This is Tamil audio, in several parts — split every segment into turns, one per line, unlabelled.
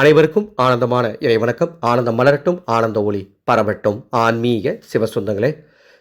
அனைவருக்கும் ஆனந்தமான இறை வணக்கம் ஆனந்தம் மலரட்டும் ஆனந்த ஒளி பரவட்டும். ஆன்மீக சிவசுந்தங்களே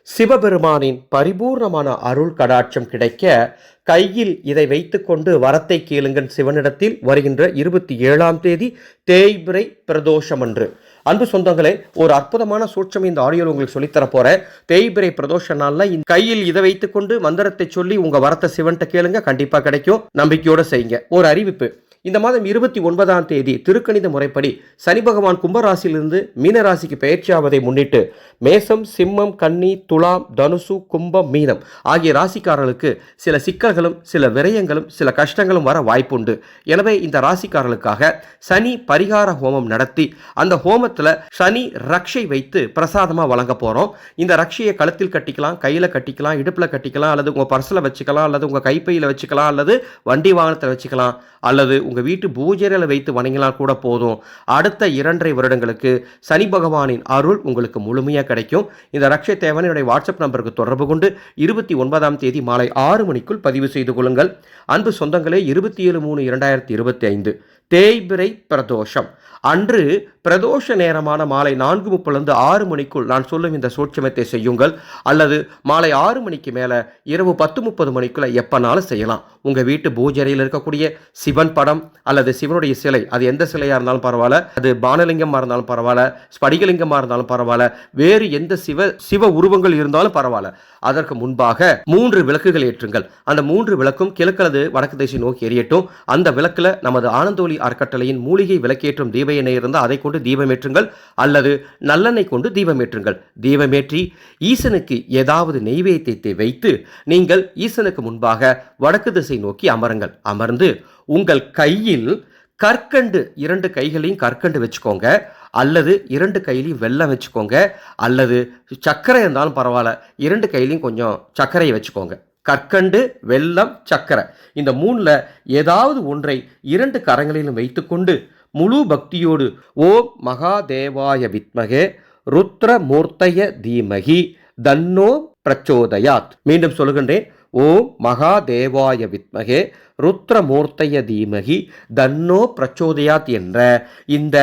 சிவபெருமானின் பரிபூர்ணமான அருள் கடாட்சம் கிடைக்க கையில் இதை வைத்துக்கொண்டு வரத்தை கேளுங்கள் சிவனிடத்தில் வருகின்ற இருபத்தி ஏழாம் தேதி தேய்பிரை பிரதோஷம் அன்று. அன்பு சொந்தங்களே ஒரு அற்புதமான சூட்சம் இந்த ஆடியோவில் உங்களுக்கு சொல்லித்தர போகிறேன் தேய்பிரை பிரதோஷ நாளில் இந்த கையில் இதை வைத்துக்கொண்டு மந்திரத்தை சொல்லி உங்கள் வரத்தை சிவன்கிட்ட கேளுங்க. கண்டிப்பாக கிடைக்கும். நம்பிக்கையோடு செய்யுங்க. ஒரு அறிவிப்பு. இந்த மாதம் இருபத்தி ஒன்பதாம் தேதி திருக்கணித முறைப்படி சனி பகவான் கும்பராசியிலிருந்து மீனராசிக்கு பயிற்சியாவதை முன்னிட்டு மேசம் சிம்மம் கன்னி துலாம் தனுசு கும்பம் மீனம் ஆகிய ராசிக்காரர்களுக்கு சில சிக்கல்களும் சில விரயங்களும் சில கஷ்டங்களும் வர வாய்ப்புண்டு. எனவே இந்த ராசிக்காரர்களுக்காக சனி பரிகார ஹோமம் நடத்தி அந்த ஹோமத்தில் சனி ரக்ஷை வைத்து பிரசாதமாக வழங்க போகிறோம் இந்த ரக்ஷையை கழுத்தில் கட்டிக்கலாம் கையில் கட்டிக்கலாம் இடுப்பில் கட்டிக்கலாம் அல்லது உங்கள் பர்ஸில் வச்சுக்கலாம் அல்லது உங்கள் கைப்பையில் வச்சுக்கலாம் அல்லது வண்டி வாகனத்தில் வச்சுக்கலாம் அல்லது உங்கள் வீட்டு பூஜைகளை வைத்து வணங்கினால் கூட போதும். அடுத்த இரண்டரை வருடங்களுக்கு சனி பகவானின் அருள் உங்களுக்கு முழுமையாக கிடைக்கும். இந்த ரக்ஷை தேவன் என்னுடைய வாட்ஸ்அப் நம்பருக்கு தொடர்பு கொண்டு இருபத்தி ஒன்பதாம் தேதி மாலை ஆறு மணிக்குள் பதிவு செய்து கொள்ளுங்கள். அன்பு சொந்தங்களே இருபத்தி ஏழு மூணு இரண்டாயிரத்தி இருபத்தி ஐந்து. தேய்பிரை பிரதோஷம். அன்று பிரதோஷ நேரமான மாலை நான்கு முப்பிலிருந்து ஆறு மணிக்குள் நான் சொல்லும் இந்த சூட்சமத்தை செய்யுங்கள். அல்லது மாலை ஆறு மணிக்கு மேலே இரவு பத்து முப்பது மணிக்குள்ளே எப்போனாலும் செய்யலாம். உங்கள் வீட்டு பூஜரையில் இருக்கக்கூடிய சிவன் படம் அல்லது சிவனுடைய சிலை அது எந்த சிலையாக இருந்தாலும் பரவாயில்ல. அது பானலிங்கமாக இருந்தாலும் பரவாயில்ல ஸ்படிகலிங்கமாக இருந்தாலும் பரவாயில்ல வேறு எந்த சிவ சிவ உருவங்கள் இருந்தாலும் பரவாயில்ல. அதற்கு முன்பாக மூன்று விளக்குகள் ஏற்றுங்கள். அந்த மூன்று விளக்கும் கிழக்கலது வடக்கு திசை நோக்கி எரியட்டும். அந்த விளக்கில் நமது ஆனந்தோலி அறக்கட்டளையின் மூலிகை விளக்கேற்றும் தீப எண்ணெய் இருந்தால் அதை கொண்டு தீபமேற்றுங்கள் அல்லது நல்லெண்ணெய் கொண்டு தீபமேற்றுங்கள் தீபமேற்றி ஈசனுக்கு ஏதாவது நெய்வேத்தியத்தை வைத்து நீங்கள் ஈசனுக்கு முன்பாக வடக்கு திசை நோக்கி அமருங்கள். அமர்ந்து உங்கள் கையில் கற்கண்டு இரண்டு கைகளையும் கற்கண்டு வச்சுக்கோங்க அல்லது இரண்டு கையிலையும் வெல்லம் வச்சுக்கோங்க அல்லது சர்க்கரை இருந்தாலும் பரவாயில்ல இரண்டு கையிலையும் கொஞ்சம் சர்க்கரையை வச்சுக்கோங்க. கற்கண்டு வெல்லம் சர்க்கரை. இந்த மூணில் ஏதாவது ஒன்றை இரண்டு கரங்களிலும் வைத்துக்கொண்டு முழு பக்தியோடு ஓம் மகாதேவாய வித்மகே ருத்ரமூர்த்தய தீமகி தன்னோ பிரச்சோதயாத். மீண்டும் சொல்கின்றேன் ஓம் மகாதேவாய வித்மகே ருத்ரமூர்த்தய தீமகி தன்னோ பிரச்சோதயாத் என்ற இந்த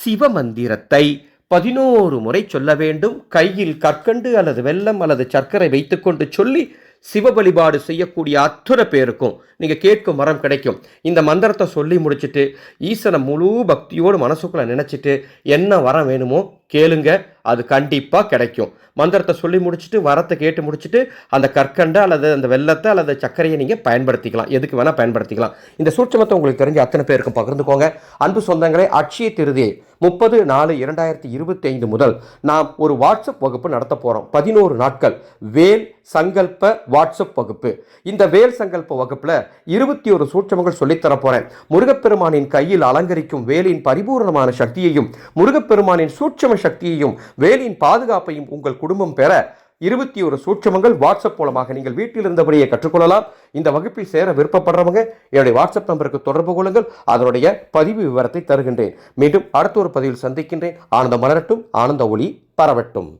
சிவ மந்திரத்தை பதினோரு முறை சொல்ல வேண்டும். கையில் கற்கண்டு அல்லது வெல்லம் அல்லது சர்க்கரை வைத்துக்கொண்டு சொல்லி சிவ வழிபாடு செய்யக்கூடிய அத்துறை பேருக்கும் நீங்கள் கேட்கும் வரம் கிடைக்கும். இந்த மந்திரத்தை சொல்லி முடிச்சுட்டு ஈசனை முழு பக்தியோடு மனசுக்குள்ளே நினச்சிட்டு என்ன வரம் வேணுமோ கேளுங்க. அது கண்டிப்பாக கிடைக்கும். மந்திரத்தை சொல்லி முடிச்சுட்டு வரத்தை கேட்டு முடிச்சுட்டு அந்த கற்கண்டை அல்லது அந்த வெள்ளத்தை அல்லது சர்க்கரையை நீங்கள் பயன்படுத்திக்கலாம். எதுக்கு வேணால் பயன்படுத்திக்கலாம். இந்த சூட்சமத்தை உங்களுக்கு தெரிஞ்ச அத்தனை பேருக்கும் பகிர்ந்துக்கோங்க. அன்பு சொந்தங்களே அட்சய திருதியை முப்பது நாலு இரண்டாயிரத்தி இருபத்தி ஐந்து முதல் நாம் ஒரு வாட்ஸ்அப் வகுப்பு நடத்த போகிறோம் பதினோரு நாட்கள். வேல் சங்கல்ப வாட்ஸ்அப் வகுப்பு. இந்த வேல் சங்கல்ப வகுப்பில் இருபத்தி ஒரு சூட்சமங்கள் சொல்லித்தர போகிறேன் முருகப்பெருமானின் கையில் அலங்கரிக்கும் வேலின் பரிபூர்ணமான சக்தியையும் முருகப்பெருமானின் சூட்சம சக்தியையும் வேலியின் பாதுகாப்பையும் உங்கள் குடும்பம் பெற இருபத்தி ஒரு சூட்சமங்கள் வாட்ஸ்அப் மூலமாக நீங்கள் வீட்டில் இருந்தபடியே கற்றுக்கொள்ளலாம். இந்த வகுப்பில் சேர விருப்பப்படுறவங்க என்னுடைய வாட்ஸ்அப் நம்பருக்கு தொடர்பு கொள்ளுங்கள். அதனுடைய பதிவு விவரத்தை தருகின்றேன். மீண்டும் அடுத்த ஒரு பதிவில் சந்திக்கின்றேன். ஆனந்த மலரட்டும். ஆனந்த ஒளி பரவட்டும்.